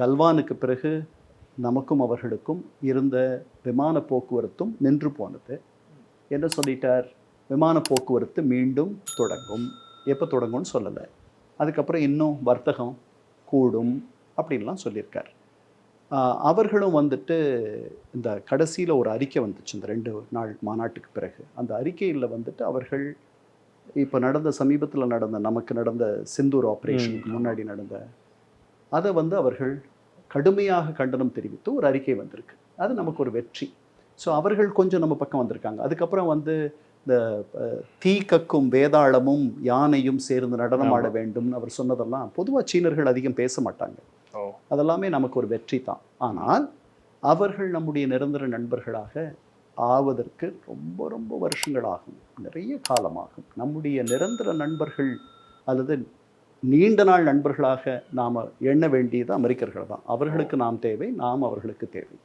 கல்வானுக்கு பிறகு நமக்கும் அவர்களுக்கும் இருந்த விமான போக்குவரத்தும் நின்று போனது. என்ன சொல்லிட்டார். விமான போக்குவரத்து மீண்டும் தொடங்கும். எப்போ தொடங்கும்னு சொல்லலை. அதுக்கப்புறம் இன்னும் வர்த்தகம் கூடும் அப்படின்லாம் சொல்லியிருக்கார். அவர்களும் வந்துட்டு இந்த கடைசியில் ஒரு அறிக்கை வந்துச்சு. இந்த ரெண்டு நாள் மாநாட்டுக்கு பிறகு. அந்த அறிக்கையில் வந்துட்டு அவர்கள் இப்போ நடந்த சமீபத்தில் நடந்த நமக்கு நடந்த சிந்தூர் ஆப்ரேஷனுக்கு முன்னாடி நடந்த அதை வந்து அவர்கள் கடுமையாக கண்டனம் தெரிவித்து ஒரு அறிக்கை வந்திருக்கு. அது நமக்கு ஒரு வெற்றி. ஸோ அவர்கள் கொஞ்சம் நம்ம பக்கம் வந்திருக்காங்க. அதுக்கப்புறம் வந்து இந்த தீ கக்கும் வேதாளமும் யானையும் சேர்ந்து நடனமாட வேண்டும்னு அவர் சொன்னதெல்லாம் பொதுவாக சீனர்கள் அதிகம் பேச மாட்டாங்க. அதெல்லாமே நமக்கு ஒரு வெற்றி தான். ஆனால் அவர்கள் நம்முடைய நிரந்தர நண்பர்களாக ஆவதற்கு ரொம்ப ரொம்ப வருஷங்கள் ஆகும். நிறைய காலமாகும். நம்முடைய நிரந்தர நண்பர்கள் அல்லது நீண்ட நாள் நண்பர்களாக நாம் எண்ண வேண்டியது அமெரிக்கர்கள் தான் அவர்களுக்கு நாம் தேவை நாம் அவர்களுக்கு தேவை.